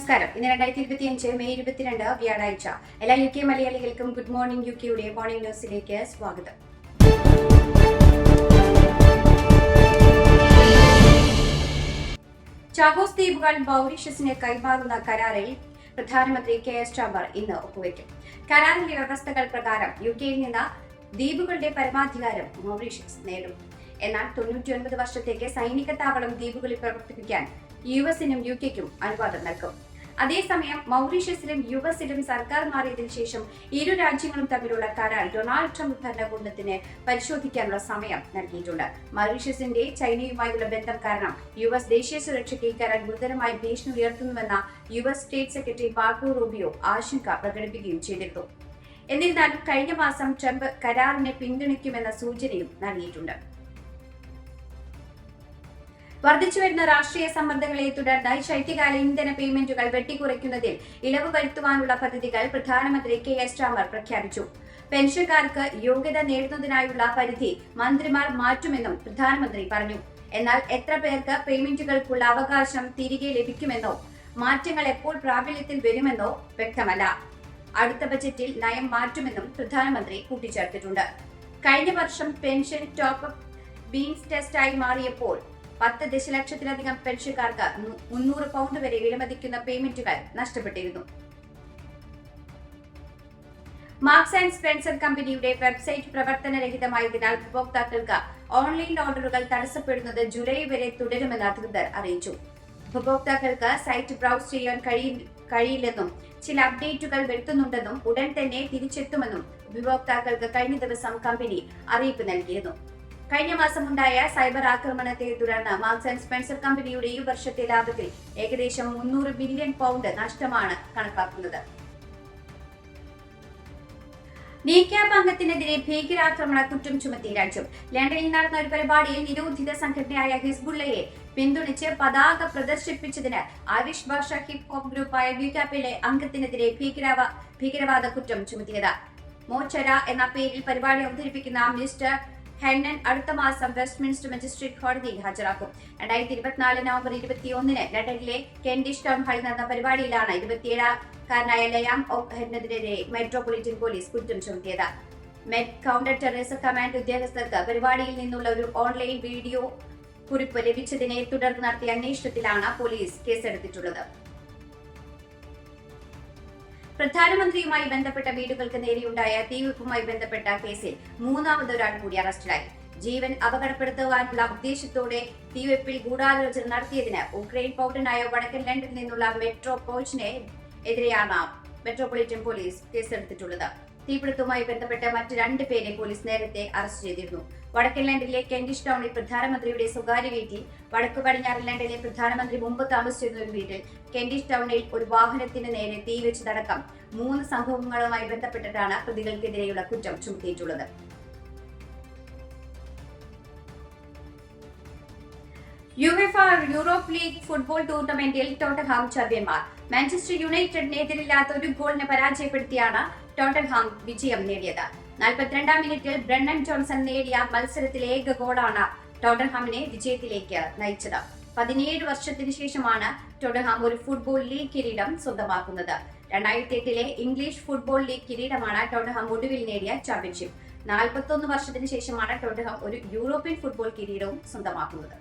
നമസ്കാരം. ഇന്ന് രണ്ടായിരത്തി ഇരുപത്തി അഞ്ച് മെയ് ഇരുപത്തിരണ്ട് വ്യാഴാഴ്ച. എല്ലാ യു കെ മലയാളികൾക്കും ഗുഡ് മോർണിംഗ് യു കെയുടെ മോർണിംഗ് ന്യൂസിലേക്ക് സ്വാഗതം. ചാഗോസ് ദ്വീപുകൾ മൗറീഷ്യസിന് കൈമാറുന്ന കരാറിൽ പ്രധാനമന്ത്രി കെ എസ് ചാബർ ഇന്ന് ഒപ്പുവയ്ക്കും കരാറിന്റെ വ്യവസ്ഥകൾ പ്രകാരം യു കെയിൽ നിന്ന് ദ്വീപുകളുടെ പരമാധികാരം മൗറീഷ്യസ് നേടും. എന്നാൽ തൊണ്ണൂറ്റിയൊൻപത് വർഷത്തേക്ക് സൈനിക താവളം ദ്വീപുകളിൽ പ്രവർത്തിപ്പിക്കാൻ യു എസിനും യു കെക്കും അനുവാദം നൽകും. അതേസമയം മൗറീഷ്യസിലും യു എസിലും സർക്കാർ മാറിയതിന് ശേഷം ഇരു രാജ്യങ്ങളും തമ്മിലുള്ള കരാർ ഡൊണാൾഡ് ട്രംപ് ഭരണകൂടത്തിന് പരിശോധിക്കാനുള്ള സമയം നൽകിയിട്ടുണ്ട്. മൗറീഷ്യസിന്റെ ചൈനയുമായുള്ള ബന്ധം കാരണം യു എസ് ദേശീയ സുരക്ഷയ്ക്ക് കരാർ ഗുരുതരമായി ഭീഷണി ഉയർത്തുന്നുവെന്ന U S state secretary Marco Rubio ആശങ്ക പ്രകടിപ്പിക്കുകയും ചെയ്തിരുന്നു. എന്നിരുന്നാലും കഴിഞ്ഞ മാസം ട്രംപ് കരാറിനെ പിന്തുണയ്ക്കുമെന്ന സൂചനയും നൽകിയിട്ടുണ്ട്. വർദ്ധിച്ചുവരുന്ന രാഷ്ട്രീയ സമ്മർദ്ദങ്ങളെ തുടർന്ന് ശൈത്യകാല ഇന്ധന പേയ്മെന്റുകൾ വെട്ടിക്കുറയ്ക്കുന്നതിൽ ഇളവ് വരുത്തുവാനുള്ള പദ്ധതികൾ പ്രധാനമന്ത്രി കെ എസ് രാമർ പ്രഖ്യാപിച്ചു. പെൻഷൻകാർക്ക് യോഗ്യത നേടുന്നതിനായുള്ള പരിധി മന്ത്രിമാർ മാറ്റുമെന്നും പ്രധാനമന്ത്രി പറഞ്ഞു. എന്നാൽ എത്ര പേർക്ക് പേയ്മെന്റുകൾക്കുള്ള അവകാശം തിരികെ ലഭിക്കുമെന്നോ മാറ്റങ്ങൾ എപ്പോൾ പ്രാബല്യത്തിൽ വരുമെന്നോ വ്യക്തമല്ല. അടുത്ത ബജറ്റിൽ നയം മാറ്റുമെന്നും പ്രധാനമന്ത്രി കൂട്ടിച്ചേർത്തിട്ടുണ്ട്. കഴിഞ്ഞ വർഷം പെൻഷൻ ടോപ്പ് ബീൻസ് ടെസ്റ്റായി മാറിയപ്പോൾ പത്ത് ദശലക്ഷത്തിലധികം പെൻഷൻകാർക്ക് മുന്നൂറ് പൗണ്ട് വരെ വിലമതിക്കുന്ന പേയ്മെന്റുകൾ നഷ്ടപ്പെട്ടിരുന്നു. മാർക്സ് ആൻഡ് സ്പെൻസർ കമ്പനിയുടെ വെബ്സൈറ്റ് പ്രവർത്തനരഹിതമായതിനാൽ ഉപഭോക്താക്കൾക്ക് ഓൺലൈൻ ഓർഡറുകൾ തടസ്സപ്പെടുന്നത് ജൂലൈ വരെ തുടരുമെന്ന് അധികൃതർ അറിയിച്ചു. ഉപഭോക്താക്കൾക്ക് സൈറ്റ് ബ്രൗസ് ചെയ്യാൻ കഴിയി- കഴിയില്ലെന്നും ചില അപ്ഡേറ്റുകൾ വരുത്തുന്നുണ്ടെന്നും ഉടൻ തന്നെ തിരിച്ചെത്തുമെന്നും ഉപഭോക്താക്കൾക്ക് കഴിഞ്ഞ ദിവസം കമ്പനി അറിയിപ്പ് നൽകിയിരുന്നു. കഴിഞ്ഞ മാസം ഉണ്ടായ സൈബർ ആക്രമണത്തെ തുടർന്ന് മാർക്സ് ആൻഡ് സ്പെൻസർ കമ്പനിയുടെ ഈ വർഷത്തെ ലാഭത്തിൽ ഏകദേശം മുന്നൂറ് ബില്യൺ പൗണ്ട് നഷ്ടമാണ് കണക്കാക്കുന്നത്. നീക്യാബ് അംഗത്തിനെതിരെ ഭീകരാക്രമണ കുറ്റം ചുമത്തി രാജ്യം. ലണ്ടനിൽ നടന്ന ഒരു പരിപാടിയിൽ നിരോധിത സംഘടനയായ ഹിസ്ബുള്ളയെ പിന്തുണച്ച് പതാക പ്രദർശിപ്പിച്ചതിന് ആരിഷ് ഭാഷ ഹിപ് ഹോപ്പ് ഗ്രൂപ്പായ വീക്കാപ്പിലെ അംഗത്തിനെതിരെ ഭീകരവാ ഭീകരവാദ കുറ്റം ചുമത്തിയത്. മോച്ചര എന്ന പേരിൽ പരിപാടി അവതരിപ്പിക്കുന്ന മിസ്റ്റർ ഹെന്നൻ അടുത്ത മാസം വെസ്റ്റ്മിൻസ്റ്റർ മജിസ്ട്രേറ്റ് കോടതിയിൽ ഹാജരാക്കും. രണ്ടായിരത്തി ഇരുപത്തിനാല് നവംബർ ഇരുപത്തിയൊന്നിന് ലണ്ടനിലെ കെൻഡിഷ് ടൗൺ ഹാളിൽ നടന്ന പരിപാടിയിലാണ് ഇരുപത്തിയേഴാക്കാരനായ ലയാം ഓഫ് ഹെണ്ണതിനെതിരെ മെട്രോപൊളിറ്റൻ പോലീസ് കുറ്റം ചുമത്തിയത്. മെറ്റ് കൗണ്ടർ ടെററിസം കമാൻഡ് ഉദ്യോഗസ്ഥർക്ക് പരിപാടിയിൽ നിന്നുള്ള ഒരു ഓൺലൈൻ വീഡിയോ കുറിപ്പ് ലഭിച്ചതിനെ തുടർന്ന് നടത്തിയ അന്വേഷണത്തിലാണ് പോലീസ് കേസെടുത്തിട്ടുള്ളത്. പ്രധാനമന്ത്രിയുമായി ബന്ധപ്പെട്ട വീടുകൾക്ക് നേരെയുണ്ടായ തീവെപ്പുമായി ബന്ധപ്പെട്ട കേസിൽ മൂന്നാമതൊരാൾ കൂടി അറസ്റ്റിലായി. ജീവൻ അപകടപ്പെടുത്തുവാനുള്ള ഉദ്ദേശത്തോടെ തീവെപ്പിൽ ഗൂഢാലോചന നടത്തിയതിന് ഉക്രൈൻ പൗരനായ വടക്കൻ ലണ്ടനിൽ നിന്നുള്ള മെട്രോ പോച്ചിനെ എതിരെയാണ് മെട്രോപൊളിറ്റൻ പോലീസ് കേസെടുത്തിട്ടുള്ളത്. തീപിടുത്തവുമായി ബന്ധപ്പെട്ട് മറ്റ് രണ്ട് പേരെ പോലീസ് നേരത്തെ അറസ്റ്റ് ചെയ്തിരുന്നു. വടക്കൻ ലാൻഡിലെ കെൻഡിഷ് ടൗണിൽ പ്രധാനമന്ത്രിയുടെ സ്വകാര്യ വീട്ടിൽ വടക്കു പടിഞ്ഞാറൻ ലാൻഡിലെ പ്രധാനമന്ത്രി മുമ്പ് താമസിച്ചിരുന്ന ഒരു വീട്ടിൽ കെൻഡിഷ് ടൗണിൽ ഒരു വാഹനത്തിന് നേരെ തീവച്ചതടക്കം മൂന്ന് സംഭവങ്ങളുമായി ബന്ധപ്പെട്ടിട്ടാണ് പ്രതികൾക്കെതിരെയുള്ള കുറ്റം ചുമത്തിയിട്ടുള്ളത്. യുവെഫ യൂറോപ്പ് ലീഗ് ഫുട്ബോൾ ടൂർണമെന്റിൽ ടോട്ടഹാം ചാമ്പ്യന്മാർ. മാഞ്ചസ്റ്റർ യുണൈറ്റഡിനെതിരില്ലാത്ത ഒരു ഗോളിനെ പരാജയപ്പെടുത്തിയാണ് ടോട്ടൻഹാം വിജയം നേടിയത്. നാൽപ്പത്തിരണ്ടാം മിനിറ്റിൽ ബ്രണ്ണൻ ജോൺസൺ നേടിയ മത്സരത്തിലെ ഏക ഗോളാണ് ടോട്ടൻഹാമിനെ വിജയത്തിലേക്ക് നയിച്ചത്. പതിനേഴ് വർഷത്തിന് ശേഷമാണ് ടോട്ടൻഹാം ഒരു ഫുട്ബോൾ ലീഗ് കിരീടം സ്വന്തമാക്കുന്നത്. രണ്ടായിരത്തി എട്ടിലെ ഇംഗ്ലീഷ് ഫുട്ബോൾ ലീഗ് കിരീടമാണ് ടോട്ടൻഹാം ഒടുവിൽ നേടിയ ചാമ്പ്യൻഷിപ്പ്. നാൽപ്പത്തൊന്ന് വർഷത്തിന് ശേഷമാണ് ടോട്ടൻഹാം ഒരു യൂറോപ്യൻ ഫുട്ബോൾ കിരീടവും സ്വന്തമാക്കുന്നത്.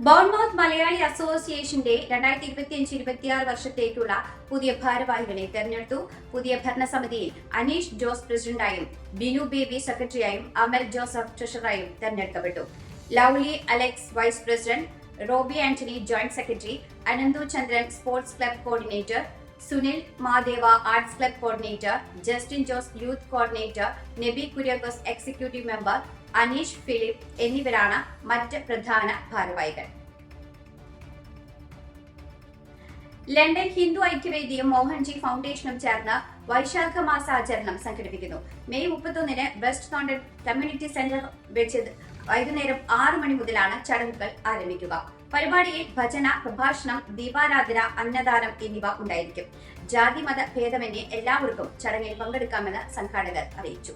ബോൺമൗത്ത് മലയാളി അസോസിയേഷന്റെ രണ്ടായിരത്തി ഇരുപത്തിയഞ്ച് ഇരുപത്തിയാറ് വർഷത്തേക്കുള്ള പുതിയ ഭാരവാഹികളെ തെരഞ്ഞെടുത്തു. പുതിയ ഭരണസമിതിയിൽ അനീഷ് ജോസ് പ്രസിഡന്റായും ബിനു ബേബി സെക്രട്ടറിയായും അമൽ ജോസഫ് ട്രഷറായും തെരഞ്ഞെടുക്കപ്പെട്ടു. Lovely Alex vice president Roby Antony joint secretary Ananthu Chandran sports club coordinator Sunil Madeva arts club coordinator Justin Jose youth coordinator Nabi Kuriakose executive member Aneesh Philip എന്നിവരാണ് മറ്റ് പ്രധാന ഭാരവാഹികൾ. ലണ്ടൻ ഹിന്ദു ഐക്യവേദിയും മോഹൻജി ഫൗണ്ടേഷനും ചേർന്ന് വൈശാഖ മാസാചരണം സംഘടിപ്പിക്കുന്നു. മെയ് മുപ്പത്തൊന്നിന് വെസ്റ്റ് കോണ്ടൻ കമ്മ്യൂണിറ്റി സെന്റർ വെച്ച് വൈകുന്നേരം ആറു മണി മുതലാണ് ചടങ്ങുകൾ ആരംഭിക്കുക. പരിപാടിയിൽ ഭജന പ്രഭാഷണം ദീപാരാധന അന്നദാനം എന്നിവ ഉണ്ടായിരിക്കും. ജാതി മത ഭേദമന്യേ എല്ലാവർക്കും ചടങ്ങിൽ പങ്കെടുക്കാമെന്ന് സംഘാടകർ അറിയിച്ചു.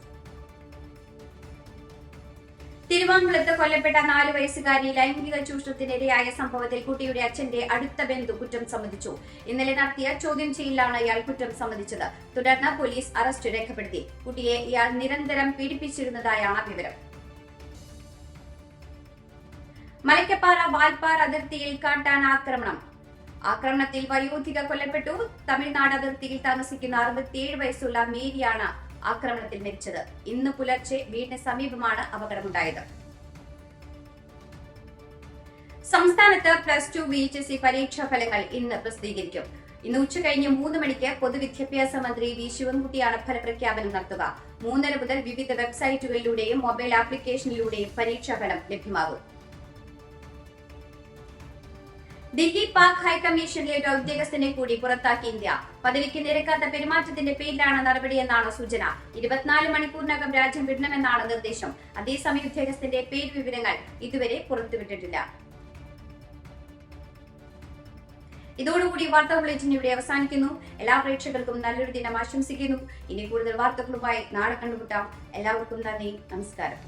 തിരുവാങ്കുളത്ത് കൊല്ലപ്പെട്ട നാല് വയസ്സുകാരി ലൈംഗിക ചൂഷണത്തിനിരയായ സംഭവത്തിൽ കുട്ടിയുടെ അച്ഛന്റെ അടുത്ത ബന്ധു കുറ്റം സമ്മതിച്ചു. ഇന്നലെ നടത്തിയ ചോദ്യം ചെയ്യലിലാണ് ഇയാൾ കുറ്റം സമ്മതിച്ചത്. തുടർന്ന് പോലീസ് അറസ്റ്റ് രേഖപ്പെടുത്തി. കുട്ടിയെ ഇയാൾ നിരന്തരം പീഡിപ്പിച്ചിരുന്നതായാണ് വിവരം. മലക്കപ്പാറ വാൽപ്പാറ അതിർത്തിയിൽ കാട്ടാൻ ആക്രമണം. ആക്രമണത്തിൽ വയോധിക കൊല്ലപ്പെട്ടു. തമിഴ്നാട് അതിർത്തിയിൽ താമസിക്കുന്ന അറുപത്തിയേഴ് വയസ്സുള്ള മേരിയാണ് ആക്രമണത്തിൽ മരിച്ചത്. ഇന്ന് പുലർച്ചെ വീടിന് സമീപമാണ് അപകടമുണ്ടായത്. സംസ്ഥാനത്ത് plus two V H S പരീക്ഷാ ഫലങ്ങൾ ഇന്ന് പ്രസിദ്ധീകരിക്കും. ഇന്ന് ഉച്ചകഴിഞ്ഞ് മൂന്ന് മണിക്ക് പൊതുവിദ്യാഭ്യാസ മന്ത്രി വി ശിവൻകുട്ടിയാണ് ഫലപ്രഖ്യാപനം നടത്തുക. മൂന്നര മുതൽ വിവിധ വെബ്സൈറ്റുകളിലൂടെയും മൊബൈൽ ആപ്ലിക്കേഷനിലൂടെയും പരീക്ഷാഫലം ലഭ്യമാകും. ഡൽഹി പാക് ഹൈക്കമ്മീഷനിലെ ഒരു ഉദ്യോഗസ്ഥനെ കൂടി പുറത്താക്കി ഇന്ത്യ. പദവിക്ക് നിരക്കാത്ത പെരുമാറ്റത്തിന്റെ പേരിലാണ് നടപടിയെന്നാണ് സൂചന. ഇരുപത്തിനാല് മണിക്കൂറിനകം രാജ്യം വിടണമെന്നാണ് നിർദ്ദേശം. അതേസമയം ഉദ്യോഗസ്ഥന്റെ പേര് വിവരങ്ങൾ ഇതുവരെ പുറത്തുവിട്ടിട്ടില്ല. ഇതോടുകൂടി വാർത്താ ബുള്ളറ്റിൻ ഇവിടെ അവസാനിക്കുന്നു. എല്ലാ പ്രേക്ഷകർക്കും നല്ലൊരു ദിനം ആശംസിക്കുന്നു. ഇനി കൂടുതൽ വാർത്തകളുമായി നാളെ കണ്ടുമുട്ടാം. എല്ലാവർക്കും നന്ദി. നമസ്കാരം.